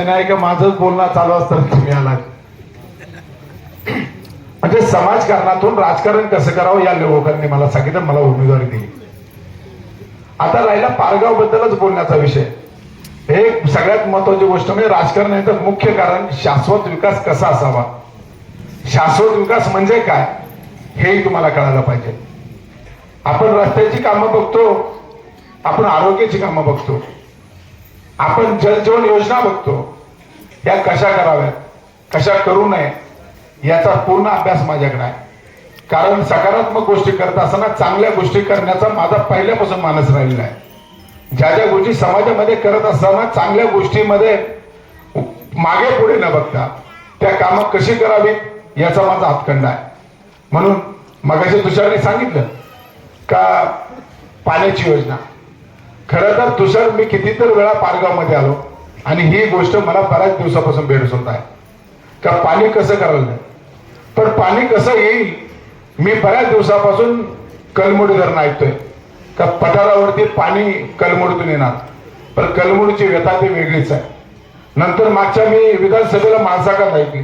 नाही का माझंच बोलणं चालू असतं तुम्ही आलात म्हणजे समाजकारणातून राजकारण कसं करावं या लोकांनी मला सांगितलं मला उमेदवारी दिली. आता राहिला पारगाव बद्दलच बोलण्याचा विषय. हे सगळ्यात महत्वाची गोष्ट म्हणजे राजकारण याचं मुख्य कारण शाश्वत विकास कसा असावा? शाश्वत विकास म्हणजे काय? हेही तुम्हाला कळायला पाहिजे. आपण रस्त्याची कामं बघतो आपण आरोग्याची कामं बघतो. आपण जलजीवन योजना बघतो. या कशा कराव्यात? कशा करू नये? याचा पूर्ण अभ्यास माझ्याकडे आहे. कारण सकारात्मक गोष्टी करत असताना चांगल्या गोष्टी करण्याचा माझा पहिल्यापासून मानस राहिलेला आहे. ज्या ज्या गोष्टी समाजामध्ये करत असताना चांगल्या गोष्टीमध्ये मागे पुढे न बघता त्या कामं कशी करावीत याचा माझा हातखंड आहे. म्हणून मगाशी तुषारने सांगितलं का पाण्याची योजना. खरं तर तुषार मी कितीतर वेळा पारगावमध्ये आलो आणि ही गोष्ट मला बऱ्याच दिवसापासून भेटत आहे. का पाणी कसं करायला पण पाणी कसं येईल मी बऱ्याच दिवसापासून कलमुडी धरण ऐकतोय. का पठारावरती पाणी कलमुडीतून येणार. पण कलमुडीची व्यथा ती वेगळीच आहे. नंतर मागच्या मी विधानसभेला माणसाकात ऐकली.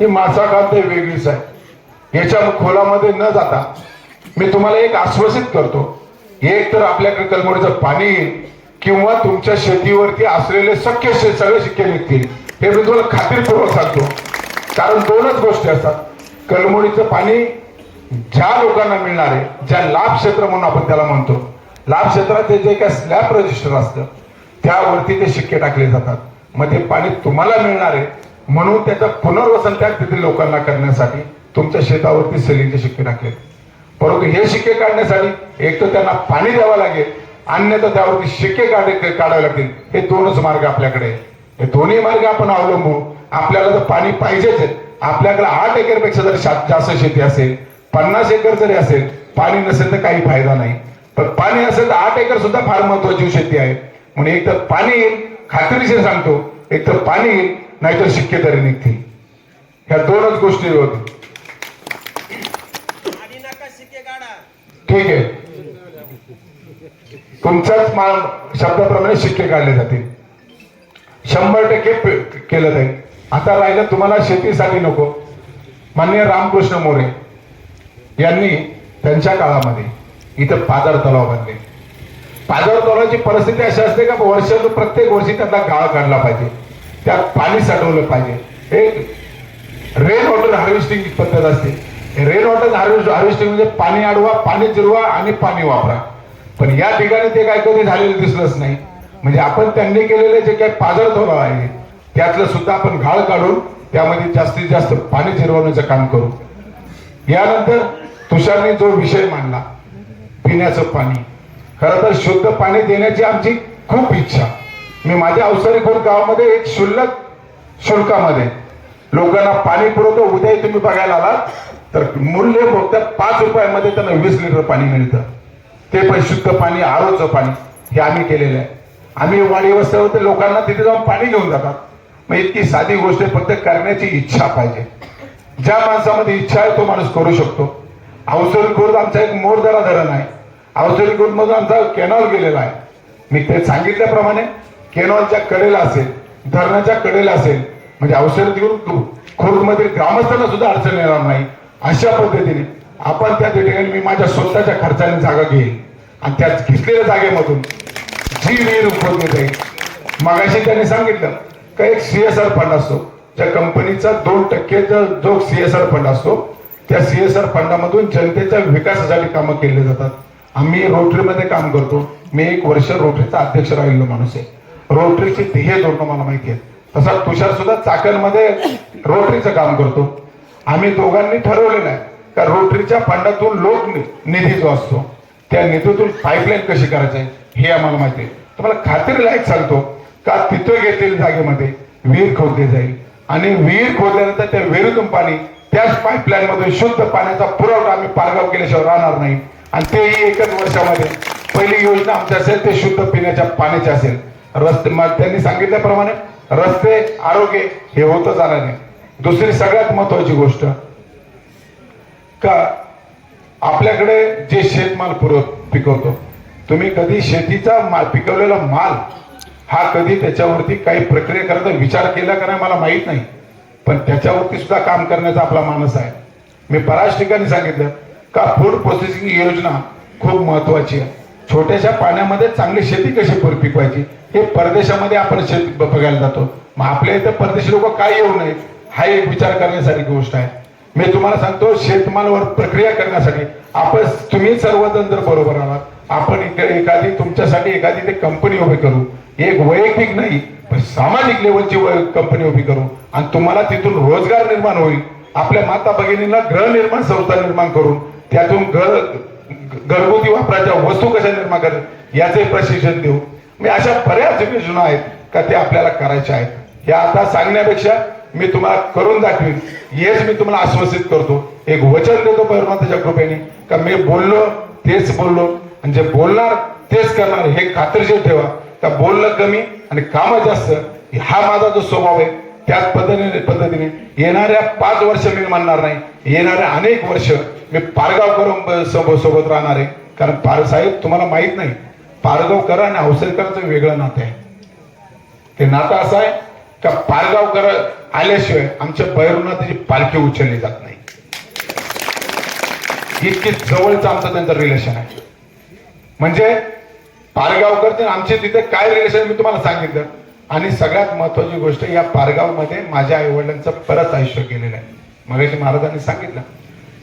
ही माणसाकात ते वेगळीच आहे. याच्या खोलामध्ये न जाता मी तुम्हाला एक आश्वासित करतो. एक तर आपल्याकडे कलमोडीचं पाणी किंवा तुमच्या शेतीवरती असलेले शक्य शे- सगळे शिक्के निघतील. हे मी तुम्हाला खात्रीपूर्वक सांगतो. कारण दोनच गोष्टी असतात. कलमोडीचं पाणी ज्या लोकांना मिळणार आहे ज्या लाभ क्षेत्र म्हणून आपण त्याला म्हणतो लाभ क्षेत्रात जे काय स्लॅब रजिस्टर असतं त्यावरती ते शिक्के टाकले जातात. मग ते पाणी तुम्हाला मिळणार आहे म्हणून त्याचं पुनर्वसन त्या तिथे लोकांना करण्यासाठी तुमच्या शेतावरती सेलिंगचे शिक्के टाकले. परंतु हे शिक्के काढण्यासाठी एक तर त्यांना पाणी द्यावं लागेल अन्यथा त्यावरती शिक्के काढ काढावे लागतील. हे दोनच मार्ग आपल्याकडे हे दोन्ही मार्ग आपण अवलंबू आपल्याला तर पाणी पाहिजेच आहे. आपल्याकडे आठ एकरपेक्षा जर जास्त शेती असेल पन्नास एकर जरी असेल पाणी नसेल तर काही फायदा नाही. पण पाणी असेल तर आठ एकर सुद्धा फार महत्वाची शेती आहे. म्हणून एक तर पाणी येईल खात्रीशीर सांगतो एक तर पाणी येईल नाहीतर शिक्के तरी निघतील. ह्या दोनच गोष्टी होती आणि नका शिके काढा ठीक आहे. तुमचाच मान शब्दाप्रमाणे शिक्के काढले जातील. शंभर टक्के केलं जाईल. आता राहिलं तुम्हाला शेतीसाठी नको. माननीय रामकृष्ण मोरे यांनी त्यांच्या काळामध्ये इथं पादर तलाव बांधले. पादर तलावाची परिस्थिती अशी असते का वर्षातून प्रत्येक वर्षी त्यातला गाळ काढला पाहिजे. त्यात पाणी साठवलं पाहिजे. एक रेन वॉटर हार्वेस्टिंग पद्धत असते. रेन वॉटर हार्वेस्टिंग म्हणजे पाणी अडवा पाणी जिरवा आणि पाणी वापरा. पण या ठिकाणी ते काय कधी झालेलं दिसलंच नाही. म्हणजे आपण त्यांनी केलेले जे काही पाजर थोडा आहे त्यातलं सुद्धा आपण घाळ काढून त्यामध्ये जास्तीत जास्त पाणी जिरवण्याचं काम करू. यानंतर तुषारने जो विषय मांडला पिण्याचं पाणी. खरं तर शुद्ध पाणी देण्याची आमची खूप इच्छा. मी माझ्या अवसरी खोड गावामध्ये एक शुल्लक शुल्कामध्ये लोकांना पाणी पुरवतो उद्याही तुम्ही बघायला आलात. तर मूल्य फक्त पाच रुपयामध्ये त्यांना वीस लिटर पाणी मिळतं. ते पण शुद्ध पाणी आरोचं पाणी हे आम्ही केलेलं आहे. आम्ही वाडी वस्त्यावर लोकांना तिथे जाऊन पाणी घेऊन जातात. मग इतकी साधी गोष्ट फक्त करण्याची इच्छा पाहिजे. ज्या माणसामध्ये इच्छा आहे तो माणूस करू शकतो. अवसरी खुर्द आमचा एक मोरदरा धरण आहे. अवसरी खुर्द मधून आमचा कॅनॉल गेलेला आहे. मी ते सांगितल्याप्रमाणे कॅनॉलच्या कडेला असेल धरणाच्या कडेला असेल म्हणजे अवसरी खुर्द मधील ग्रामस्थांना सुद्धा अडचण येणार नाही. अशा पद्धतीने आपण त्या ठिकाणी मी माझ्या स्वतःच्या खर्चाने जागा घेईल आणि त्या घेतलेल्या जागेमधून जी विहीर खोदली जाईल मागाशी त्यांनी सांगितलं का एक सीएसआर फंड असतो. ज्या कंपनीचा दोन टक्केचा जो सीएसआर फंड असतो त्या सीएसआर फंडामधून जनतेच्या विकासासाठी कामं केली जातात. आम्ही रोटरीमध्ये काम करतो. मी एक वर्ष रोटरीचा अध्यक्ष राहिलेलो माणूस आहे. रोटरीचे ध्येय धोरणं मला माहिती आहे. तसा तुषार सुद्धा चाकणमध्ये रोटरीचं काम करतो. आम्ही दोघांनी ठरवलेलं आहे का रोटरीच्या फंडातून लोक निधी जो असतो त्या निधीतून पाईपलाईन कशी करायची आहे हे आम्हाला माहिती आहे. तुम्हाला खात्री लायक सांगतो का तिथं घेतलेल्या जागेमध्ये विहीर खोदली जाईल. आणि विहीर खोदल्यानंतर त्या विहिरीतून पाणी त्याच पाईपलाईन मधून शुद्ध पाण्याचा पुरवठा आम्ही पारगाव केल्याशिवाय राहणार नाही. आणि तेही एकच वर्षामध्ये. पहिली योजना आमची असेल ते शुद्ध पिण्याच्या पाण्याची असेल. रस्ते मग त्यांनी सांगितल्याप्रमाणे रस्ते आरोग्य हे होतं जाणार नाही. दुसरी सगळ्यात महत्वाची गोष्ट का आपल्याकडे जे शेतमाल पुरव पिकवतो तुम्ही कधी शेतीचा माल पिकवलेला माल हा कधी त्याच्यावरती काही प्रक्रिया करायचा विचार केला का नाही मला माहीत नाही. पण त्याच्यावरती सुद्धा काम करण्याचा आपला मानस आहे. मी बऱ्याच ठिकाणी सांगितलं का फूड प्रोसेसिंग योजना खूप महत्वाची आहे. छोट्याशा पाण्यामध्ये चांगली शेती कशी पिकवायची हे परदेशामध्ये आपण शेती बघायला जातो. मग आपल्या इथे परदेशी लोक काय येऊ नयेत? हा एक विचार करण्यासारखी गोष्ट आहे. मी तुम्हाला सांगतो शेतमालावर प्रक्रिया करण्यासाठी आपण तुम्ही सर्वजण जर बरोबर आहात आपण एखादी तुमच्यासाठी एखादी ते कंपनी उभी करू. एक वैयक्तिक नाही पण सामाजिक लेवलची कंपनी उभी करू. आणि तुम्हाला तिथून रोजगार निर्माण होईल. आपल्या माता भगिनींना गृहनिर्माण संस्था निर्माण करून त्यातून घर घरगुती वापराच्या वस्तू कशा निर्माण करत याचे प्रशिक्षण देऊ. मी अशा बऱ्याच योजना आहेत का ते आपल्याला करायच्या आहेत. या आता सांगण्यापेक्षा मी तुम्हाला करून दाखवीन. हेच मी तुम्हाला आश्वासित करतो. एक वचन देतो परमात्याच्या कृपेने. का मी बोललो तेच बोललो. आणि जे बोलणार तेच करणार हे खात्रीशीर ठेवा. का बोलणं कमी आणि कामं जास्त हा माझा जो स्वभाव आहे त्याच पद्धतीने पद्धतीने येणाऱ्या पाच वर्ष मी म्हणणार नाही. येणाऱ्या अनेक वर्ष मी पारगावकर सोबत सोबत राहणार आहे. कारण पार साहेब तुम्हाला माहीत नाही. पारगावकर आणि अवसरकरांचं वेगळं नातं आहे. ते नातं असं आहे का पारगावकर आल्याशिवाय आमच्या भैरवनाथाची पालखी उचलली जात नाही. इतके जवळचं आमचं त्यांचं रिलेशन आहे. म्हणजे पारगावकर आमचे तिथे काय रिलेशन मी तुम्हाला सांगितलं. आणि सगळ्यात महत्वाची गोष्ट या पारगावमध्ये माझ्या आई वडिलांचं परत आयुष्य केलेलं आहे. मगाशी महाराजांनी सांगितलं.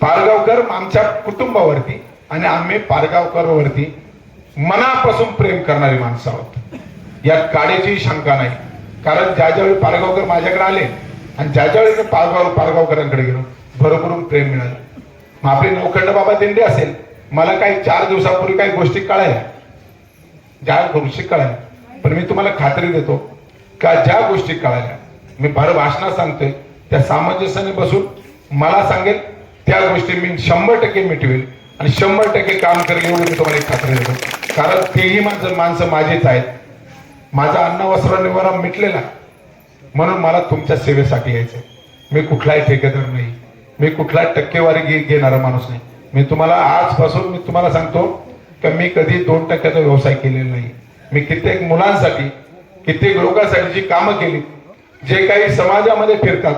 पारगावकर आमच्या कुटुंबावरती आणि आम्ही पारगावकरवरती मनापासून प्रेम करणारी माणसं आहोत. यात काड्याची शंका नाही. कारण ज्या ज्यावेळी पारगावकर माझ्याकडे आले आणि ज्या ज्यावेळी मी पारगाव पारगावकरांकडे गेलो भरभरून प्रेम मिळालं. मग आपली नौखंड बाबा दिंडी असेल मला काही चार दिवसापूर्वी काही गोष्टी कळाल्या. ज्या गोष्टी कळाल्या. पण मी तुम्हाला खात्री देतो का ज्या गोष्टी कळाल्या मी भर भाषणात सांगतोय त्या सामंजस्याने बसून मला सांगेल त्या गोष्टी मी शंभर टक्के मिटवेल आणि शंभर टक्के काम करेल एवढी मी तुम्हाला एक खात्री देतो. कारण तेही माणसं माणसं माझीच आहेत. माझा अन्न वस्त्र निवारा मिटलेला. म्हणून मला तुमच्या सेवेसाठी यायचं मी कुठलाही ठेकेदार नाही. मी कुठलाही टक्केवारी घे- घेणारा माणूस नाही. मी तुम्हाला आजपासून मी तुम्हाला सांगतो की मी कधी दोन टक्क्याचा व्यवसाय केलेला नाही. मी कित्येक मुलांसाठी कित्येक लोकांसाठी जी कामं केली जे काही समाजामध्ये फिरतात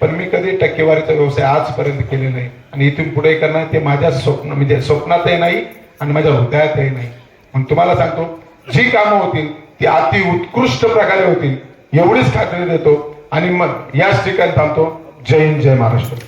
पण मी कधी टक्केवारीचा व्यवसाय आजपर्यंत केलेला नाही. आणि इथून पुढे करणार ते माझ्या स्वप्न म्हणजे स्वप्नातही नाही आणि माझ्या हृदयातही नाही. म्हणून तुम्हाला सांगतो जी कामं होतील ती अति उत्कृष्ट प्रकारे होतील. एवढीच खात्री देतो आणि मग याच ठिकाणी थांबतो. जय हिंद जय महाराष्ट्र.